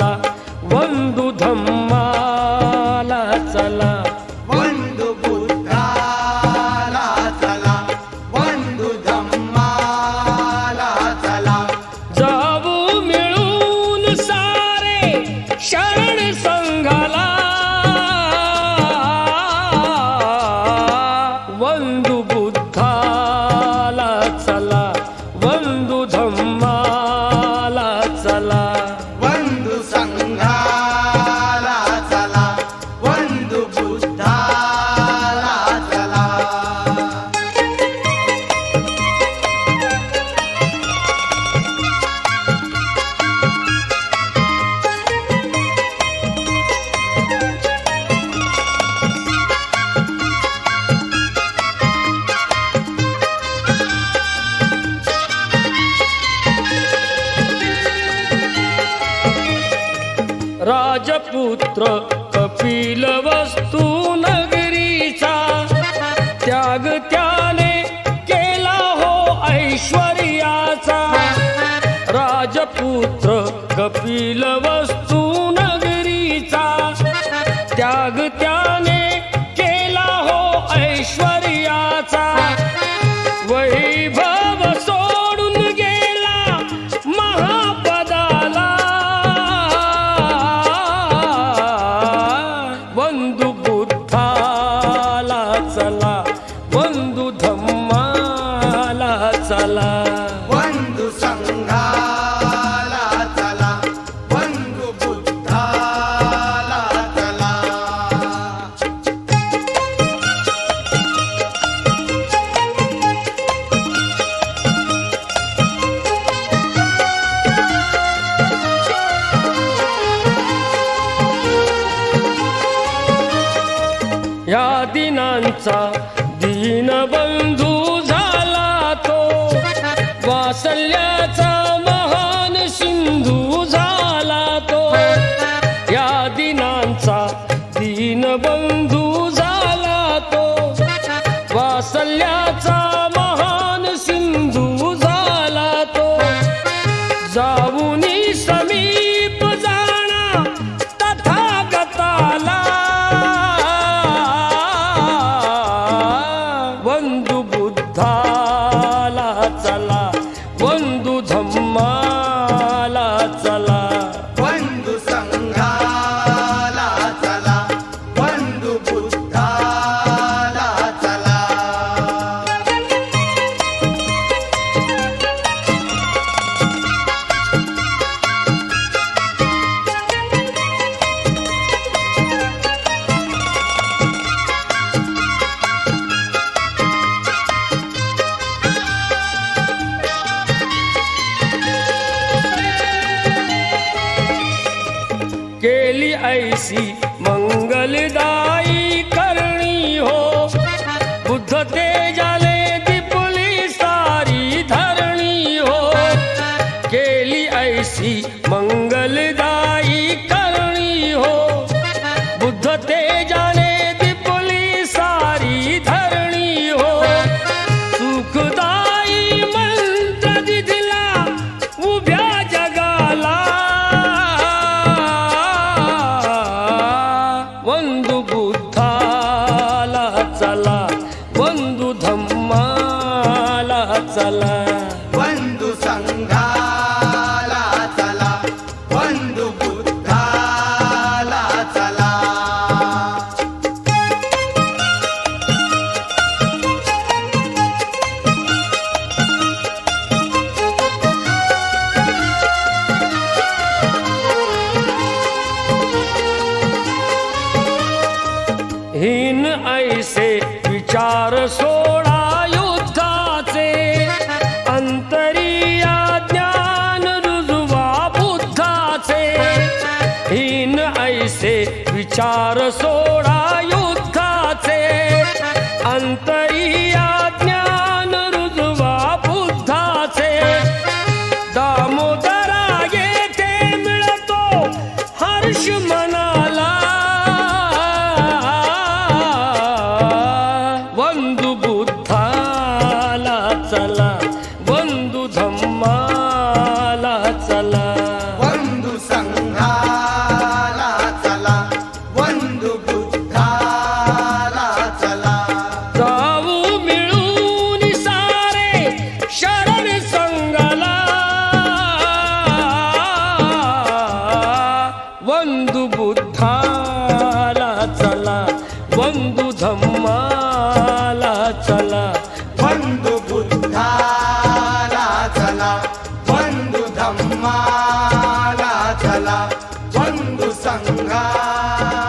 चला वंदु धम्माला चला. राजपुत्र कपिल वस्तू नगरीचा त्याग त्याने केला हो ऐश्वर्याचा. राजपुत्र कपिल वस्तू नगरीचा त्याग त्याने केला हो ऐश्वर्या या दिनांचा दीनबंधू झाला तो. वासल्याचा महान सिंधू झाला तो. या दिनांचा दीनबंधू वंदु धम्माला केली ऐसी मंगलदायी करणी हो। बुद्ध तेजाले दिपुली सारी धरणी हो। केली ऐसी मंगलदायी वंदु चला. ऐसे विचार सोडा युद्धाचे. अंतरिया ज्ञान रुजवा बुद्धाचे. हीन ऐसे विचार सोडा ब्रह्माला चला. बंधु बुद्धाला चला. बंधु धम्माला चला. बंधु संघा